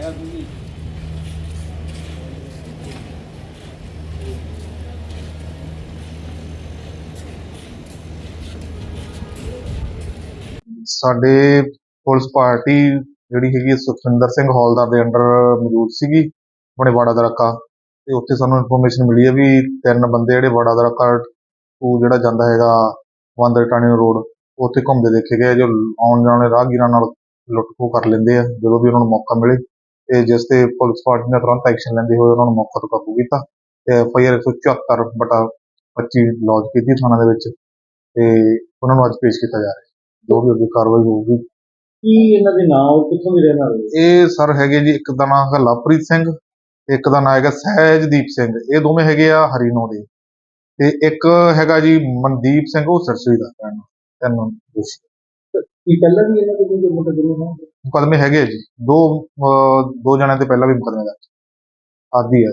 ਆਇਆ ਤੁਸੀਂ ਸਾਡੇ ਪੁਲਿਸ ਪਾਰਟੀ ਜਿਹੜੀ ਹੈਗੀ ਸੁਖਿੰਦਰ ਸਿੰਘ ਹੌਲਦਾਰ ਦੇ ਅੰਡਰ ਮੌਜੂਦ ਸੀਗੀ ਆਪਣੇ ਵਾੜਾ ਦਰਕਾ ਤੇ ਉੱਥੇ ਸਾਨੂੰ ਇਨਫੋਰਮੇਸ਼ਨ ਮਿਲੀ ਹੈ ਵੀ ਤਿੰਨ ਬੰਦੇ ਜਿਹੜੇ ਵਾੜਾ ਦਰਕਾ ਉਹ ਜਿਹੜਾ ਜਾਂਦਾ ਹੈਗਾ ਵਾਂਦਰ ਟਾਣੀ ਰੋਡ ਉੱਥੇ ਘੁੰਮਦੇ ਦੇਖੇ ਗਏ ਜੋ ਆਉਣ ਜਾਣ ਵਾਲੇ ਰਾਹਗੀਰਾਂ ਨਾਲ ਲੁੱਟਖੋ ਕਰ ਲੈਂਦੇ ਆ, ਜਦੋਂ ਵੀ ਉਹਨਾਂ ਨੂੰ ਮੌਕਾ ਮਿਲੇ। ਤੇ ਜਿਸ ਤੇ ਪੁਲਿਸ ਪਾਰਟੀ ਨੇ ਤੁਰੰਤ ਐਕਸ਼ਨ ਲੈਂਦੇ ਹੋਏ ਉਹਨਾਂ ਨੂੰ ਮੌਕਾ ਤੋਂ ਕਾਬੂ ਕੀਤਾ ਤੇ ਐਫ ਆਈ ਆਰ 174 ਬਟਾ 25 ਲੌਂਚ ਕੀਤੀ ਥਾਣਾ ਦੇ ਵਿੱਚ ਤੇ ਉਹਨਾਂ ਨੂੰ ਅੱਜ ਪੇਸ਼ ਕੀਤਾ ਜਾ ਰਿਹਾ ਹੈ। ਜੋ ਵੀ ਅੱਗੇ ਕਾਰਵਾਈ ਹੋਊਗੀ। ਕੀ ਇਹਨਾਂ ਦੇ ਨਾਮ ਔਰ ਕਿੱਥੋਂ ਦੇ ਰਹਿਣ ਵਾਲੇ ਹੋ? ਇਹ ਸਰ ਹੈਗੇ ਜੀ ਇੱਕ ਦਾ ਨਾਮ ਹੈਗਾ ਲਵਪ੍ਰੀਤ ਸਿੰਘ ਇੱਕ ਦਾ ਨਾਮ ਹੈਗਾ ਸਹਿਜਦੀਪ ਸਿੰਘ। ਇਹ ਦੋਵੇਂ ਹੈਗੇ ਆ ਹਰੀਨੋ ਦੇ। ਤੇ ਇੱਕ ਹੈਗਾ ਜੀ ਮਨਦੀਪ ਸਿੰਘ ਉਹ ਸਰਸਰੀ ਦਾ ਰਹਿਣ ਵਾਲਾ। ਤਿੰਨ ਦੋਸ਼ੀ। ਕੀ ਪਹਿਲਾਂ ਵੀ ਇਹਨਾਂ ਦੇ ਕੋਈ ਮੁਕੱਦਮੇ ਹੋਣ ਮੁਕੱਦਮੇ ਹੈਗੇ ਆ ਜੀ। ਦੋ, ਅਹ, ਦੋ ਜਣਿਆਂ ਤੇ ਪਹਿਲਾਂ ਵੀ ਮੁਕੱਦਮੇ ਦਾ ਆਦੀ ਹੈ